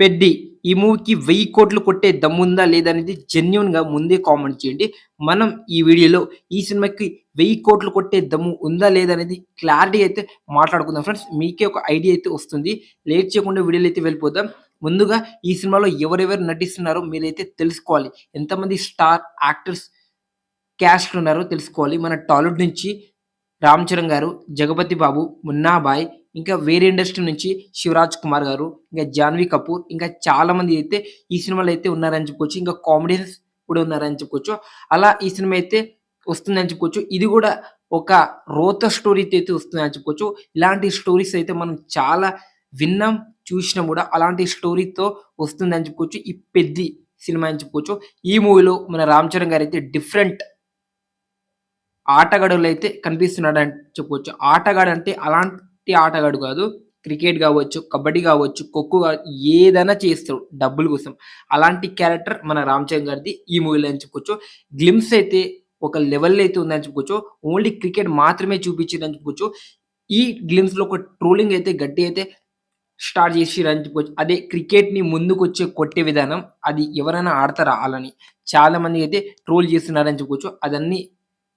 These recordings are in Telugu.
పెద్ది. ఈ మూవీకి వెయ్యి కోట్లు కొట్టే దమ్ముందా లేదా అనేది ముందే కామెంట్ చేయండి. మనం ఈ వీడియోలో ఈ సినిమాకి వెయ్యి కోట్లు కొట్టే దమ్ము ఉందా లేదా అనేది క్లారిటీ అయితే మాట్లాడుకుందాం. ఫ్రెండ్స్ మీకే ఒక ఐడియా అయితే వస్తుంది. లేట్ చేయకుండా వీడియోలో అయితే వెళ్ళిపోదాం. ముందుగా ఈ సినిమాలో ఎవరెవరు నటిస్తున్నారో మీరైతే తెలుసుకోవాలి. ఎంతమంది స్టార్ యాక్టర్స్ క్యాస్ట్ ఉన్నారో తెలుసుకోవాలి. మన టాలీవుడ్ నుంచి రామ్ చరణ్ గారు జగపతి బాబు మున్నాబాయ్ ఇంకా వేరే ఇండస్ట్రీ నుంచి శివరాజ్ కుమార్ గారు ఇంకా జాన్వీ కపూర్ ఇంకా చాలా మంది అయితే ఈ సినిమాలో అయితే ఉన్నారని చెప్పుకోవచ్చు ఇంకా కామెడియన్స్ కూడా ఉన్నారని చెప్పుకోవచ్చు. అలా ఈ సినిమా అయితే వస్తుందని చెప్పుకోవచ్చు. ఇది కూడా ఒక రోత స్టోరీ అయితే వస్తుందని చెప్పుకోవచ్చు. ఇలాంటి స్టోరీస్ అయితే మనం చాలా విన్నాం చూసినా కూడా. అలాంటి స్టోరీతో వస్తుందని చెప్పుకోవచ్చు. ఈ పెద్ది సినిమా అని చెప్పుకోవచ్చు. ఈ మూవీలో మన రామ్ చరణ్ గారు అయితే డిఫరెంట్ ఆటగాడులు అయితే కనిపిస్తున్నాడు అని చెప్పుకోవచ్చు ఆటగాడు అంటే అలాంటి ఆటగాడు కాదు. క్రికెట్ కావచ్చు కబడ్డీ కావచ్చు ఖోఖో కావచ్చు ఏదైనా చేస్తాడు డబ్బుల కోసం. అలాంటి క్యారెక్టర్ మన రామ్ చరణ్ గారిది ఈ మూవీలో అని చెప్పుకోవచ్చు గ్లిమ్స్ అయితే ఒక లెవెల్ అయితే ఉందని చెప్పుకోవచ్చు ఓన్లీ క్రికెట్ మాత్రమే చూపించిందని చెప్పుకోవచ్చు ఈ గ్లిమ్స్లో ఒక ట్రోలింగ్ అయితే గట్టి అయితే స్టార్ట్ చేసిరని చెప్పుకోవచ్చు అదే క్రికెట్ని ముందుకు వచ్చే కొట్టే విధానం అది ఎవరైనా ఆడతారా అలాని చాలామంది అయితే ట్రోల్ చేస్తున్నారని చెప్పుకోవచ్చు అదన్నీ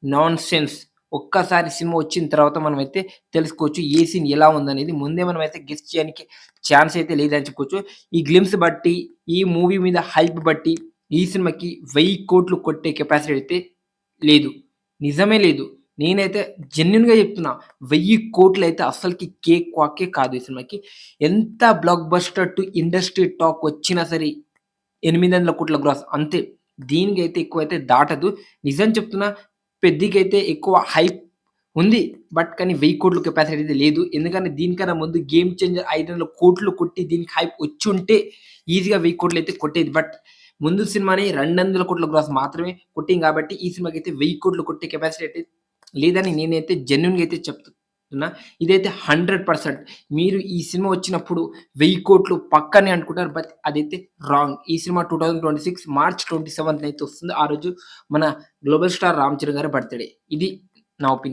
నాన్ సెన్స్ ఒక్కసారి సినిమా వచ్చిన తర్వాత మనం అయితే తెలుసుకోవచ్చు ఏ సీన్ ఎలా ఉందనేది. ముందే మనం అయితే గెస్ట్ చేయడానికి ఛాన్స్ అయితే లేదని చెప్పుకోవచ్చు ఈ గ్లిమ్స్ బట్టి ఈ మూవీ మీద హైప్ బట్టి ఈ సినిమాకి వెయ్యి కోట్లు కొట్టే కెపాసిటీ అయితే లేదు. నిజమే లేదు. నేనైతే జెన్యున్గా చెప్తున్నా వెయ్యి కోట్లు అయితే అసలుకి కేక్ వాకే కాదు ఈ సినిమాకి. ఎంత blockbuster to industry talk వచ్చినా సరే ఎనిమిది వందల కోట్ల గ్రాస్ అంతే. దీనికి అయితే ఎక్కువ అయితే దాటదు. నిజం చెప్తున్నా పెద్దకైతే ఎక్కువ హైప్ ఉంది. బట్ కానీ వెయ్యి కోట్ల కెపాసిటీ అయితే లేదు. ఎందుకంటే దీనికన్నా ముందు గేమ్ చేంజర్ ఐదు వందల కోట్లు కొట్టి దీనికి హైప్ వచ్చి ఉంటే ఈజీగా వెయ్యి కోట్లు అయితే కొట్టేది. బట్ ముందు సినిమాని రెండు వందల కోట్ల గ్రాస్ మాత్రమే కొట్టింది కాబట్టి ఈ సినిమాకి అయితే వెయ్యి కోట్లు కొట్టే కెపాసిటీ అయితే లేదని నేనైతే జెన్యున్గా అయితే చెప్తాను ఇదైతే హండ్రెడ్ పర్సెంట్. మీరు ఈ సినిమా వచ్చినప్పుడు వెయ్యి కోట్లు పక్కనే అనుకుంటారు. బట్ అదైతే రాంగ్. ఈ cinema two thousand twenty six March twenty seventh అయితే వస్తుంది. ఆ రోజు మన గ్లోబల్ స్టార్ రామ్ చరణ్ గారి బర్త్డే. ఇది నా ఒపీనియన్.